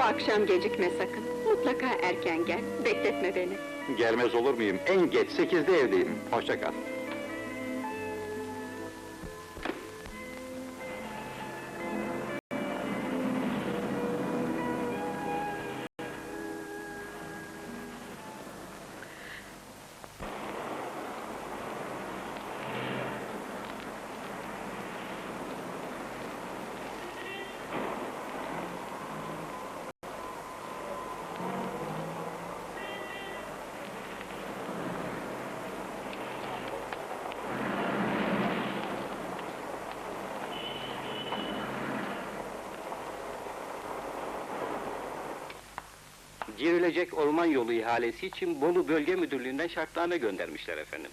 Bu akşam gecikme sakın. Mutlaka erken gel. Bekletme beni. Gelmez olur muyum? En geç sekizde evdeyim. Hoşça kal. Girilecek orman yolu ihalesi için Bolu Bölge Müdürlüğü'nden şartname göndermişler efendim.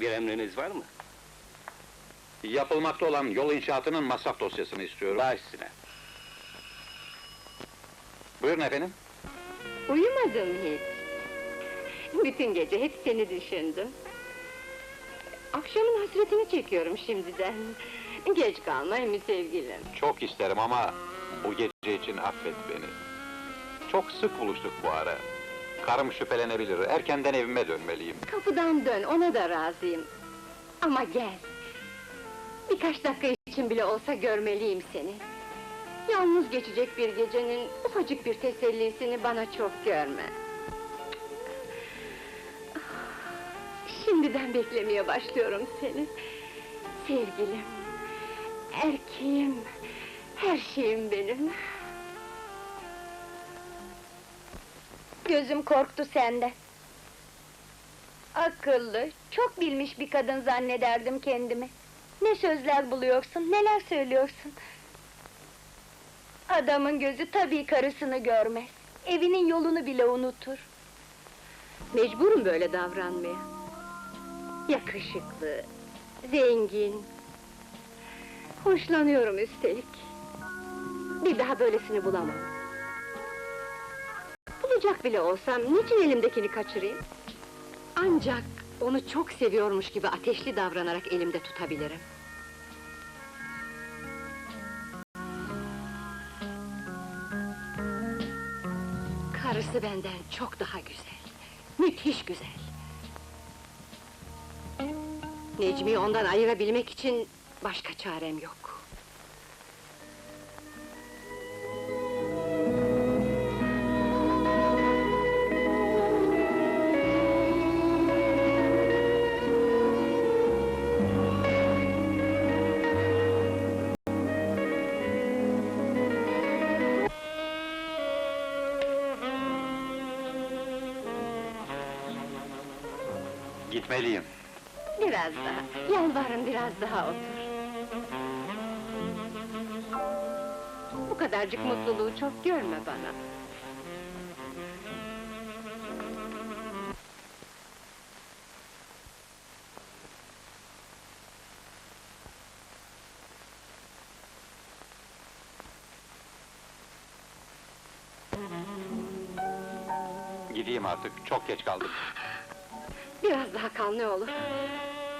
Bir emriniz var mı? Yapılmakta olan yol inşaatının masraf dosyasını istiyorum. Baş üstüne. Buyurun efendim. Uyumadım hiç. Bütün gece hep seni düşündüm. Akşamın hasretini çekiyorum şimdiden. Geç kalmayın mı sevgilim? Çok isterim ama bu gece için affet beni. Çok sık buluştuk bu ara. Karım şüphelenebilir, erkenden evime dönmeliyim. Kapıdan dön, ona da razıyım. Ama gel. Birkaç dakika için bile olsa görmeliyim seni. Yalnız geçecek bir gecenin ufacık bir tesellisini bana çok görme. Şimdiden beklemeye başlıyorum seni. Sevgilim, erkeğim, her şeyim benim. Gözüm korktu senden. Akıllı, çok bilmiş bir kadın zannederdim kendimi. Ne sözler buluyorsun, neler söylüyorsun. Adamın gözü tabii karısını görmez. Evinin yolunu bile unutur. Mecburum böyle davranmaya. Yakışıklı, zengin. Hoşlanıyorum üstelik. Bir daha böylesini bulamam. Bulacak bile olsam niçin elimdekini kaçırayım? Ancak onu çok seviyormuş gibi ateşli davranarak elimde tutabilirim. Karısı benden çok daha güzel. Müthiş güzel. Necmi'yi ondan ayırabilmek için başka çarem yok. Gitmeliyim. Biraz daha, yalvarırım biraz daha otur. Bu kadarcık mutluluğu çok görme bana. Gideyim artık, çok geç kaldım. Biraz daha kal ne olur.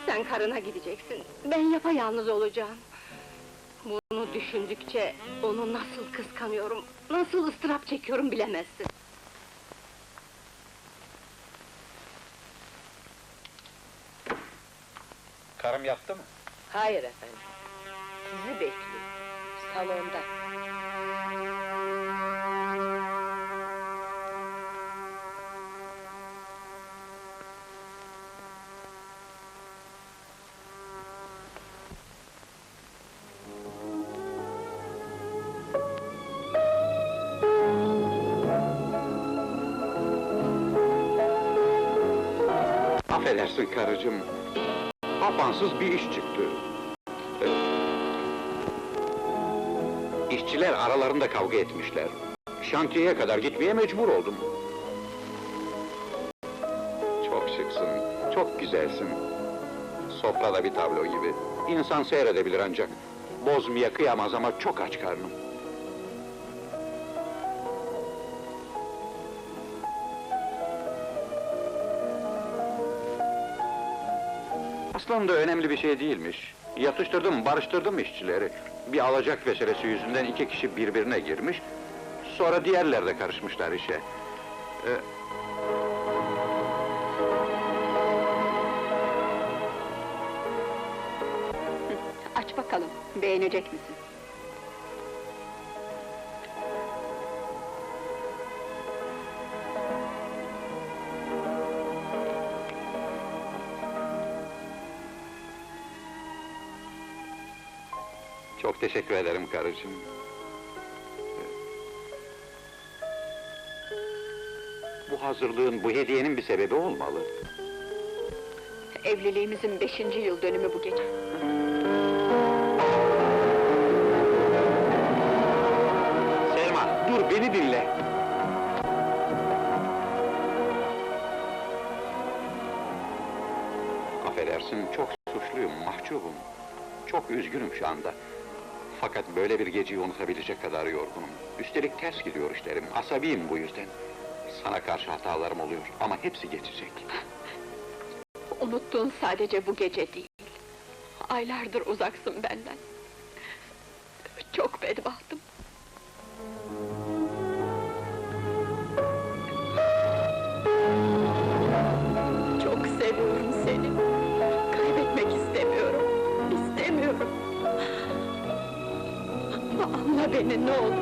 Sen karına gideceksin, ben yapayalnız olacağım. Bunu düşündükçe onu nasıl kıskanıyorum, nasıl ıstırap çekiyorum bilemezsin. Karım yattı mı? Hayır efendim. Sizi bekliyor. Salonda. Affedersin karıcığım. Afansız bir iş çıktı. Ee, İşçiler aralarında kavga etmişler. Şantiyeye kadar gitmeye mecbur oldum. Çok şıksın, çok güzelsin. Sofrada bir tablo gibi. İnsan seyredebilir ancak. Bozmaya kıyamaz ama çok aç karnım. Aslında önemli bir şey değilmiş. Yatıştırdım, barıştırdım işçileri. Bir alacak meselesi yüzünden iki kişi birbirine girmiş. Sonra diğerler de karışmışlar işe. Ee, Aç bakalım, beğenecek misin? Çok teşekkür ederim karıcığım. Bu hazırlığın, bu hediyenin bir sebebi olmalı. Evliliğimizin beşinci yıl dönümü bu gece. Selma, dur beni dinle. Affedersin, çok suçluyum, mahcubum. Çok üzgünüm şu anda. Fakat böyle bir geceyi unutabilecek kadar yorgunum. Üstelik ters gidiyor işlerim, asabiyim bu yüzden. Sana karşı hatalarım oluyor ama hepsi geçecek. Unuttuğun sadece bu gece değil. Aylardır uzaksın benden. Çok bedbahtım. Beni ne olur.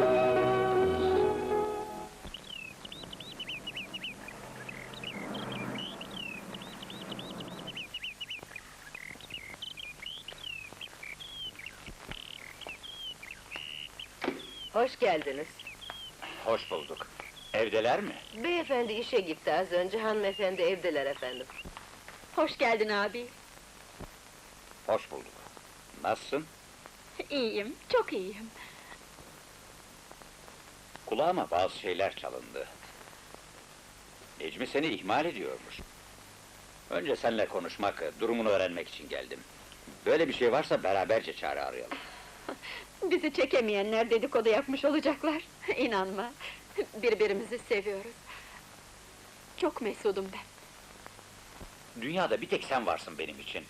Hoş geldiniz. Hoş bulduk. Evdeler mi? Beyefendi işe gitti az önce, hanımefendi evdeler efendim. Hoş geldin abi. Hoş bulduk. Nasılsın? İyiyim, çok iyiyim. Kulağıma bazı şeyler çalındı. Necmi seni ihmal ediyormuş. Önce seninle konuşmak, durumunu öğrenmek için geldim. Böyle bir şey varsa beraberce çare arayalım. Bizi çekemeyenler dedikodu yapmış olacaklar. İnanma, birbirimizi seviyoruz. Çok mesudum ben. Dünyada bir tek sen varsın benim için.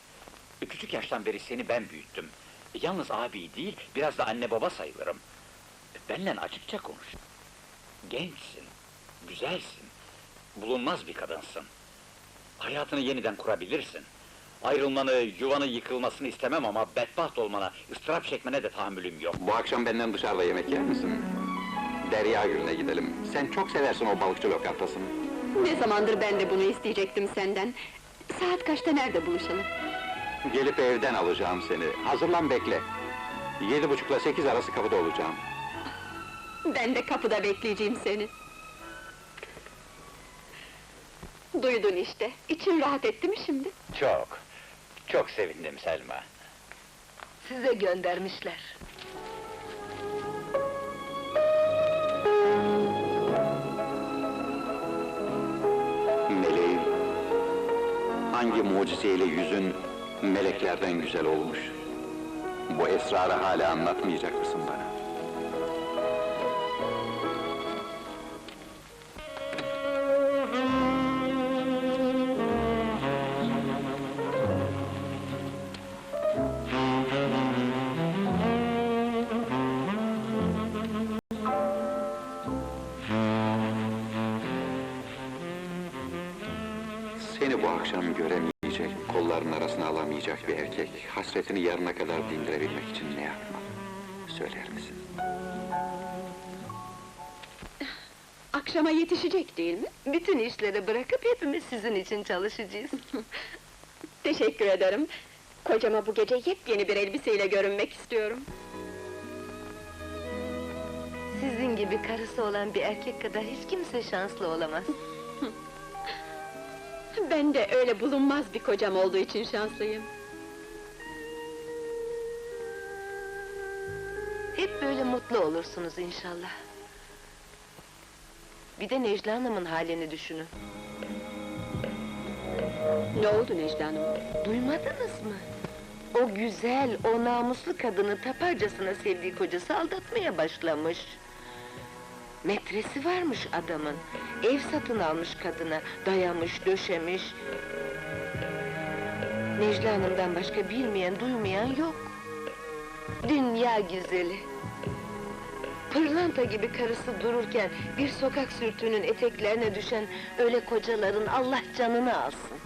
Küçük yaştan beri seni ben büyüttüm. Yalnız abi değil, biraz da anne baba sayılırım. Benle açıkça konuş. Gençsin, güzelsin, bulunmaz bir kadınsın. Hayatını yeniden kurabilirsin. Ayrılmanı, yuvanı yıkılmasını istemem ama bedbaht olmana, ıstırap çekmene de tahammülüm yok. Bu akşam benden dışarıda yemek yer misin? Derya Gölü'ne gidelim. Sen çok seversin o balıkçı lokantasını. Ne zamandır ben de bunu isteyecektim senden. Saat kaçta nerede buluşalım? Gelip evden alacağım seni. Hazırlan bekle. Yedi buçukla sekiz arası kapıda olacağım. Ben de kapıda bekleyeceğim seni. Duydun işte, için rahat etti mi şimdi? Çok, çok sevindim Selma. Size göndermişler. Meleğim, hangi mucizeyle yüzün meleklerden güzel olmuş? Bu esrarı hala anlatmayacak mısın bana? Akşam göremeyecek, kolların arasına alamayacak bir erkek... ...hasretini yarına kadar dindirebilmek için ne yapmalı? Söyler misin? Akşama yetişecek değil mi? Bütün işleri bırakıp hepimiz sizin için çalışacağız. Teşekkür ederim. Kocama bu gece yepyeni bir elbiseyle görünmek istiyorum. Sizin gibi karısı olan bir erkek kadar hiç kimse şanslı olamaz. Ben de öyle bulunmaz bir kocam olduğu için şanslıyım. Hep böyle mutlu olursunuz inşallah. Bir de Necla Hanım'ın halini düşünün. Ne oldu Necla Hanım? Duymadınız mı? O güzel, o namuslu kadını taparcasına sevdiği kocası aldatmaya başlamış. Metresi varmış adamın. Ev satın almış kadına, dayamış, döşemiş. Necla Hanım'dan başka bilmeyen, duymayan yok. Dünya güzeli. Pırlanta gibi karısı dururken bir sokak sürtüğünün eteklerine düşen öyle kocaların Allah canını alsın.